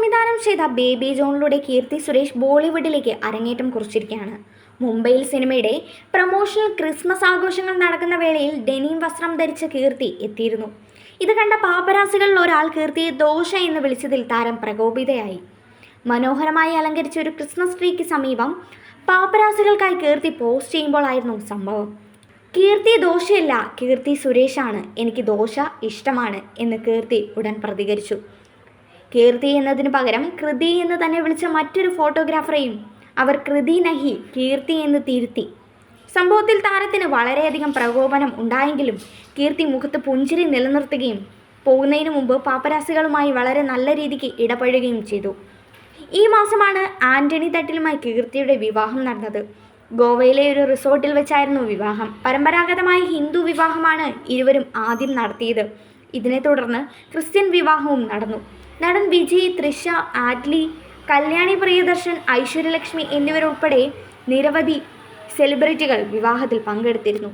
സംവിധാനം ചെയ്ത ബേബി ജോണിലൂടെ കീർത്തി സുരേഷ് ബോളിവുഡിലേക്ക് അരങ്ങേറ്റം കുറിച്ചിരിക്കുകയാണ്. മുംബൈയിൽ സിനിമയുടെ പ്രൊമോഷണൽ ക്രിസ്മസ് ആഘോഷങ്ങൾ നടക്കുന്ന വേളയിൽ ഡെനിം വസ്ത്രം ധരിച്ച കീർത്തി എത്തിയിരുന്നു. ഇത് കണ്ട പാപരാസികളിൽ ഒരാൾ കീർത്തിയെ ദോഷ എന്ന് വിളിച്ചതിൽ താരം പ്രകോപിതയായി. മനോഹരമായി അലങ്കരിച്ച ഒരു ക്രിസ്മസ് ട്രീക്ക് സമീപം പാപ്പരാസികൾക്കായി കീർത്തി പോസ്റ്റ് ചെയ്യുമ്പോഴായിരുന്നു സംഭവം. കീർത്തി ദോഷയല്ല കീർത്തി സുരേഷാണ് എനിക്ക് ദോശ ഇഷ്ടമാണ് എന്ന് കീർത്തി ഉടൻ പ്രതികരിച്ചു. കീർത്തി എന്നതിന് പകരം കൃതി എന്ന് തന്നെ വിളിച്ച മറ്റൊരു ഫോട്ടോഗ്രാഫറെയും അവർ കൃതി നഹി കീർത്തി എന്ന് തിരുത്തി. സംഭവത്തിൽ താരത്തിന് വളരെയധികം പ്രകോപനം ഉണ്ടായെങ്കിലും കീർത്തി മുഖത്ത് പുഞ്ചിരി നിലനിർത്തുകയും പോകുന്നതിന് മുമ്പ് പാപ്പരാസികളുമായി വളരെ നല്ല രീതിക്ക് ഇടപഴകുകയും ചെയ്തു. ഈ മാസമാണ് ആന്റണി തട്ടിലുമായി കീർത്തിയുടെ വിവാഹം നടന്നത്. ഗോവയിലെ ഒരു റിസോർട്ടിൽ വെച്ചായിരുന്നു വിവാഹം. പരമ്പരാഗതമായ ഹിന്ദു വിവാഹമാണ് ഇരുവരും ആദ്യം നടത്തിയത്. ഇതിനെ തുടർന്ന് ക്രിസ്ത്യൻ വിവാഹവും നടന്നു. നടൻ വിജയ് തൃഷ ആറ്റ്ലി കല്യാണി പ്രിയദർശൻ ഐശ്വര്യലക്ഷ്മി എന്നിവരുൾപ്പെടെ നിരവധി സെലിബ്രിറ്റികൾ വിവാഹത്തിൽ പങ്കെടുത്തിരുന്നു.